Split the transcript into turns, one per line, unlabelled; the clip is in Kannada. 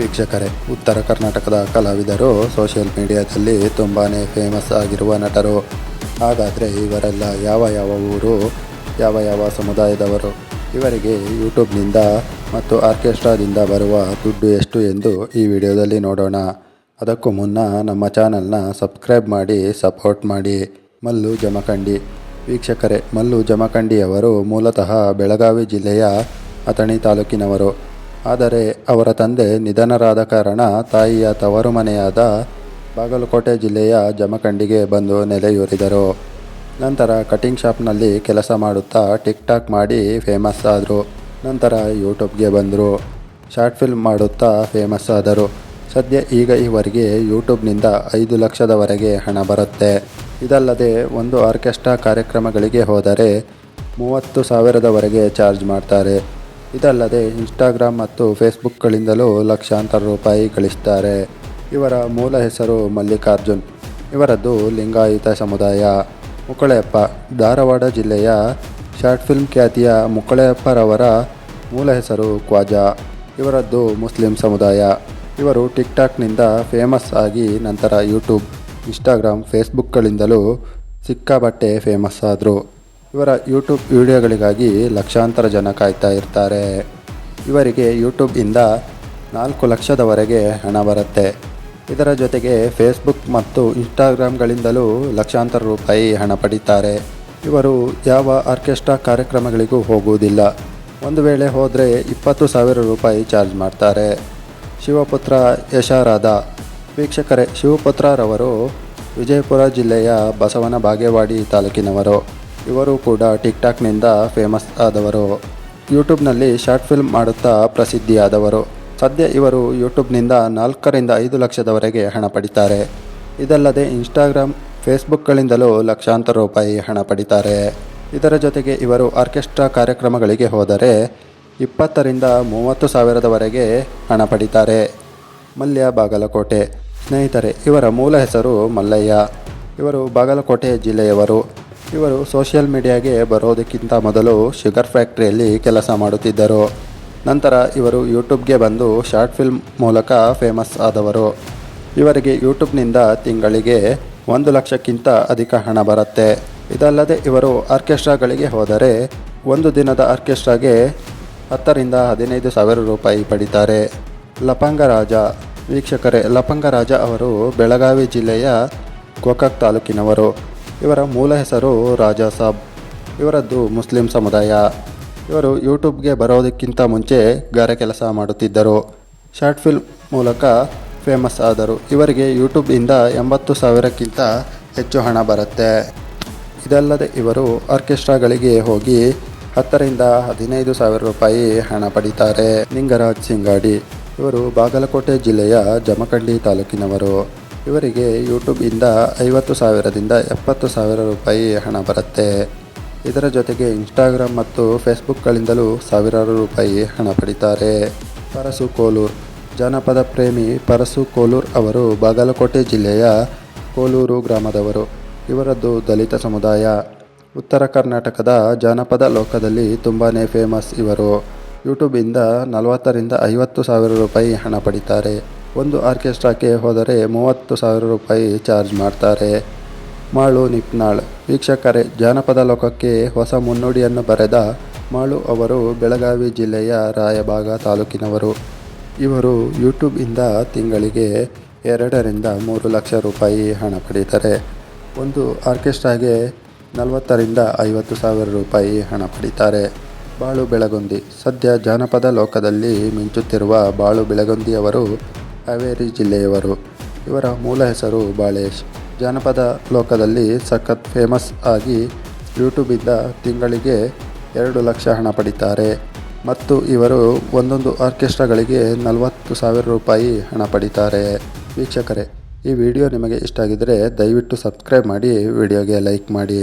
ವೀಕ್ಷಕರೇ, ಉತ್ತರ ಕರ್ನಾಟಕದ ಕಲಾವಿದರು ಸೋಷಿಯಲ್ ಮೀಡಿಯಾದಲ್ಲಿ ತುಂಬಾ ಫೇಮಸ್ ಆಗಿರುವ ನಟರು. ಹಾಗಾದರೆ ಇವರೆಲ್ಲ ಯಾವ ಯಾವ ಊರು, ಯಾವ ಯಾವ ಸಮುದಾಯದವರು? ಇವರಿಗೆ ಯೂಟ್ಯೂಬ್ನಿಂದ ಮತ್ತು ಆರ್ಕೆಸ್ಟ್ರಾದಿಂದ ಬರುವ ದುಡ್ಡು ಎಷ್ಟು ಎಂದು ಈ ವಿಡಿಯೋದಲ್ಲಿ ನೋಡೋಣ. ಅದಕ್ಕೂ ಮುನ್ನ ನಮ್ಮ ಚಾನಲ್ನ ಸಬ್ಸ್ಕ್ರೈಬ್ ಮಾಡಿ ಸಪೋರ್ಟ್ ಮಾಡಿ. ಮಲ್ಲು ಜಮಖಂಡಿ. ವೀಕ್ಷಕರೇ, ಮಲ್ಲು ಜಮಖಂಡಿಯವರು ಮೂಲತಃ ಬೆಳಗಾವಿ ಜಿಲ್ಲೆಯ ಅಥಣಿ ತಾಲೂಕಿನವರು. ಆದರೆ ಅವರ ತಂದೆ ನಿಧನರಾದ ಕಾರಣ ತಾಯಿಯ ತವರು ಮನೆಯಾದ ಬಾಗಲಕೋಟೆ ಜಿಲ್ಲೆಯ ಜಮಖಂಡಿಗೆ ಬಂದು ನೆಲೆಯೂರಿದರು. ನಂತರ ಕಟಿಂಗ್ ಶಾಪ್ನಲ್ಲಿ ಕೆಲಸ ಮಾಡುತ್ತಾ ಟಿಕ್ ಟಾಕ್ ಮಾಡಿ ಫೇಮಸ್ ಆದರು. ನಂತರ ಯೂಟ್ಯೂಬ್ಗೆ ಬಂದರು. ಶಾರ್ಟ್ ಫಿಲ್ಮ್ ಮಾಡುತ್ತಾ ಫೇಮಸ್ ಆದರು. ಸದ್ಯ ಈಗ ಇವರಿಗೆ ಯೂಟ್ಯೂಬ್ನಿಂದ ಐದು ಲಕ್ಷದವರೆಗೆ ಹಣ ಬರುತ್ತೆ. ಇದಲ್ಲದೆ ಒಂದು ಆರ್ಕೆಸ್ಟ್ರಾ ಕಾರ್ಯಕ್ರಮಗಳಿಗೆ ಹೋದರೆ ಮೂವತ್ತು ಸಾವಿರದವರೆಗೆ ಚಾರ್ಜ್ ಮಾಡ್ತಾರೆ. ಇದಲ್ಲದೆ ಇನ್ಸ್ಟಾಗ್ರಾಮ್ ಮತ್ತು ಫೇಸ್ಬುಕ್ಗಳಿಂದಲೂ ಲಕ್ಷಾಂತರ ರೂಪಾಯಿ ಗಳಿಸ್ತಾರೆ. ಇವರ ಮೂಲ ಹೆಸರು ಮಲ್ಲಿಕಾರ್ಜುನ್. ಇವರದ್ದು ಲಿಂಗಾಯತ ಸಮುದಾಯ. ಮುಕ್ಕಳೆಯಪ್ಪ ಧಾರವಾಡ ಜಿಲ್ಲೆಯ ಶಾರ್ಟ್ ಫಿಲ್ಮ್ ಖ್ಯಾತಿಯ ಮುಕ್ಕಳೆಯಪ್ಪರವರ ಮೂಲ ಹೆಸರು ಕ್ವಾಜಾ ಇವರದ್ದು ಮುಸ್ಲಿಂ ಸಮುದಾಯ. ಇವರು ಟಿಕ್ಟಾಕ್ನಿಂದ ಫೇಮಸ್ ಆಗಿ ನಂತರ ಯೂಟ್ಯೂಬ್, ಇನ್ಸ್ಟಾಗ್ರಾಮ್, ಫೇಸ್ಬುಕ್ಗಳಿಂದಲೂ ಸಿಕ್ಕಾಬಟ್ಟೆ ಫೇಮಸ್ ಆದರು. ಇವರ ಯೂಟ್ಯೂಬ್ ವಿಡಿಯೋಗಳಿಗಾಗಿ ಲಕ್ಷಾಂತರ ಜನ ಕಾಯ್ತಾ ಇರ್ತಾರೆ. ಇವರಿಗೆ ಯೂಟ್ಯೂಬಿಂದ ನಾಲ್ಕು ಲಕ್ಷದವರೆಗೆ ಹಣ ಬರುತ್ತೆ. ಇದರ ಜೊತೆಗೆ ಫೇಸ್ಬುಕ್ ಮತ್ತು ಇನ್ಸ್ಟಾಗ್ರಾಮ್ಗಳಿಂದಲೂ ಲಕ್ಷಾಂತರ ರೂಪಾಯಿ ಹಣ ಪಡೀತಾರೆ. ಇವರು ಯಾವ ಆರ್ಕೆಸ್ಟ್ರಾ ಕಾರ್ಯಕ್ರಮಗಳಿಗೂ ಹೋಗುವುದಿಲ್ಲ. ಒಂದು ವೇಳೆ ಹೋದರೆ ಇಪ್ಪತ್ತು ಸಾವಿರ ರೂಪಾಯಿ ಚಾರ್ಜ್ ಮಾಡ್ತಾರೆ. ಶಿವಪುತ್ರ ಯಶಾರಾಧ ವೀಕ್ಷಕರೇ ಶಿವಪುತ್ರರವರು ವಿಜಯಪುರ ಜಿಲ್ಲೆಯ ಬಸವನ ಬಾಗೇವಾಡಿ ತಾಲೂಕಿನವರು. ಇವರು ಕೂಡ ಟಿಕ್ ಟಾಕ್ನಿಂದ ಫೇಮಸ್ ಆದವರು. ಯೂಟ್ಯೂಬ್ನಲ್ಲಿ ಶಾರ್ಟ್ ಫಿಲ್ಮ್ ಮಾಡುತ್ತಾ ಪ್ರಸಿದ್ಧಿಯಾದವರು. ಸದ್ಯ ಇವರು ಯೂಟ್ಯೂಬ್ನಿಂದ ನಾಲ್ಕರಿಂದ ಐದು ಲಕ್ಷದವರೆಗೆ ಹಣ ಪಡಿತಾರೆ. ಇದಲ್ಲದೆ ಇನ್ಸ್ಟಾಗ್ರಾಮ್, ಫೇಸ್ಬುಕ್ಗಳಿಂದಲೂ ಲಕ್ಷಾಂತರ ರೂಪಾಯಿ ಹಣ ಪಡಿತಾರೆ. ಇದರ ಜೊತೆಗೆ ಇವರು ಆರ್ಕೆಸ್ಟ್ರಾ ಕಾರ್ಯಕ್ರಮಗಳಿಗೆ ಹೋದರೆ ಇಪ್ಪತ್ತರಿಂದ ಮೂವತ್ತು ಸಾವಿರದವರೆಗೆ ಹಣ ಪಡಿತಾರೆ. ಮಲ್ಯ ಬಾಗಲಕೋಟೆ. ಸ್ನೇಹಿತರೆ, ಇವರ ಮೂಲ ಹೆಸರು ಮಲ್ಲಯ್ಯ. ಇವರು ಬಾಗಲಕೋಟೆ ಜಿಲ್ಲೆಯವರು. ಇವರು ಸೋಷಿಯಲ್ ಮೀಡಿಯಾಗೆ ಬರೋದಕ್ಕಿಂತ ಮೊದಲು ಶುಗರ್ ಫ್ಯಾಕ್ಟ್ರಿಯಲ್ಲಿ ಕೆಲಸ ಮಾಡುತ್ತಿದ್ದರು. ನಂತರ ಇವರು ಯೂಟ್ಯೂಬ್ಗೆ ಬಂದು ಶಾರ್ಟ್ ಫಿಲ್ಮ್ ಮೂಲಕ ಫೇಮಸ್ ಆದವರು. ಇವರಿಗೆ ಯೂಟ್ಯೂಬ್ನಿಂದ ತಿಂಗಳಿಗೆ ಒಂದು ಲಕ್ಷಕ್ಕಿಂತ ಅಧಿಕ ಹಣ ಬರುತ್ತೆ. ಇದಲ್ಲದೆ ಇವರು ಆರ್ಕೆಸ್ಟ್ರಾಗಳಿಗೆ ಹೋದರೆ ಒಂದು ದಿನದ ಆರ್ಕೆಸ್ಟ್ರಾಗೆ ಹತ್ತರಿಂದ ಹದಿನೈದು ಸಾವಿರ ರೂಪಾಯಿ ಪಡಿತಾರೆ. ಲಪಂಗ ರಾಜ. ವೀಕ್ಷಕರೇ, ಲಪಂಗ ರಾಜ ಅವರು ಬೆಳಗಾವಿ ಜಿಲ್ಲೆಯ ಗೋಕಾಕ್ ತಾಲೂಕಿನವರು. ಇವರ ಮೂಲ ಹೆಸರು ರಾಜಾ ಸಾಬ್. ಇವರದ್ದು ಮುಸ್ಲಿಂ ಸಮುದಾಯ. ಇವರು ಯೂಟ್ಯೂಬ್ಗೆ ಬರೋದಕ್ಕಿಂತ ಮುಂಚೆ ಗಾರೆ ಕೆಲಸ ಮಾಡುತ್ತಿದ್ದರು. ಶಾರ್ಟ್ ಫಿಲ್ಮ್ ಮೂಲಕ ಫೇಮಸ್ ಆದರು. ಇವರಿಗೆ ಯೂಟ್ಯೂಬಿಂದ ಎಂಬತ್ತು ಸಾವಿರಕ್ಕಿಂತ ಹೆಚ್ಚು ಹಣ ಬರುತ್ತೆ. ಇದಲ್ಲದೆ ಇವರು ಆರ್ಕೆಸ್ಟ್ರಾಗಳಿಗೆ ಹೋಗಿ ಹತ್ತರಿಂದ ಹದಿನೈದು ಸಾವಿರ ರೂಪಾಯಿ ಹಣ ಪಡಿತಾರೆ. ನಿಂಗರಾಜ್ ಸಿಂಗಾಡಿ. ಇವರು ಬಾಗಲಕೋಟೆ ಜಿಲ್ಲೆಯ ಜಮಖಂಡಿ ತಾಲೂಕಿನವರು. ಇವರಿಗೆ ಯೂಟ್ಯೂಬಿಂದ ಐವತ್ತು ಸಾವಿರದಿಂದ ಎಪ್ಪತ್ತು ಸಾವಿರ ರೂಪಾಯಿ ಹಣ ಬರುತ್ತೆ. ಇದರ ಜೊತೆಗೆ ಇನ್ಸ್ಟಾಗ್ರಾಮ್ ಮತ್ತು ಫೇಸ್ಬುಕ್ಗಳಿಂದಲೂ ಸಾವಿರಾರು ರೂಪಾಯಿ ಹಣ ಪಡಿತಾರೆ. ಪರಸು ಕೋಲೂರ್, ಜಾನಪದ ಪ್ರೇಮಿ ಪರಸು ಕೋಲೂರ್ ಅವರು ಬಾಗಲಕೋಟೆ ಜಿಲ್ಲೆಯ ಕೋಲೂರು ಗ್ರಾಮದವರು. ಇವರದ್ದು ದಲಿತ ಸಮುದಾಯ. ಉತ್ತರ ಕರ್ನಾಟಕದ ಜಾನಪದ ಲೋಕದಲ್ಲಿ ತುಂಬಾ ಫೇಮಸ್ ಇವರು. ಯೂಟ್ಯೂಬಿಂದ ನಲವತ್ತರಿಂದ ಐವತ್ತು ಸಾವಿರ ರೂಪಾಯಿ ಹಣ ಪಡಿತಾರೆ. ಒಂದು ಆರ್ಕೆಸ್ಟ್ರಾಕ್ಕೆ ಹೋದರೆ ಮೂವತ್ತು ಸಾವಿರ ರೂಪಾಯಿ ಚಾರ್ಜ್ ಮಾಡ್ತಾರೆ. ಮಾಳು ನಿಪ್ನಾಳ್, ವೀಕ್ಷಕರೇ, ಜಾನಪದ ಲೋಕಕ್ಕೆ ಹೊಸ ಮುನ್ನುಡಿಯನ್ನು ಬರೆದ ಮಾಳು ಅವರು ಬೆಳಗಾವಿ ಜಿಲ್ಲೆಯ ರಾಯಬಾಗ ತಾಲೂಕಿನವರು. ಇವರು ಯೂಟ್ಯೂಬಿಂದ ತಿಂಗಳಿಗೆ ಎರಡರಿಂದ ಮೂರು ಲಕ್ಷ ರೂಪಾಯಿ ಹಣ ಪಡೀತಾರೆ. ಒಂದು ಆರ್ಕೆಸ್ಟ್ರಾಗೆ ನಲವತ್ತರಿಂದ ಐವತ್ತು ಸಾವಿರ ರೂಪಾಯಿ ಹಣ ಪಡೀತಾರೆ. ಬಾಳು ಬೆಳಗುಂದಿ, ಸದ್ಯ ಜಾನಪದ ಲೋಕದಲ್ಲಿ ಮಿಂಚುತ್ತಿರುವ ಬಾಳು ಬೆಳಗುಂದಿಯವರು ಹಾವೇರಿ ಜಿಲ್ಲೆಯವರು. ಇವರ ಮೂಲ ಹೆಸರು ಬಾಳೇಶ್. ಜಾನಪದ ಲೋಕದಲ್ಲಿ ಸಖತ್ ಫೇಮಸ್ ಆಗಿ ಯೂಟ್ಯೂಬಿಂದ ತಿಂಗಳಿಗೆ ಎರಡು ಲಕ್ಷ ಹಣ ಪಡಿತಾರೆ. ಮತ್ತು ಇವರು ಒಂದೊಂದು ಆರ್ಕೆಸ್ಟ್ರಾಗಳಿಗೆ ನಲವತ್ತು ಸಾವಿರ ರೂಪಾಯಿ ಹಣ ಪಡಿತಾರೆ. ವೀಕ್ಷಕರೇ, ಈ ವಿಡಿಯೋ ನಿಮಗೆ ಇಷ್ಟ ಆಗಿದ್ದರೆ ದಯವಿಟ್ಟು ಸಬ್ಸ್ಕ್ರೈಬ್ ಮಾಡಿ, ವಿಡಿಯೋಗೆ ಲೈಕ್ ಮಾಡಿ.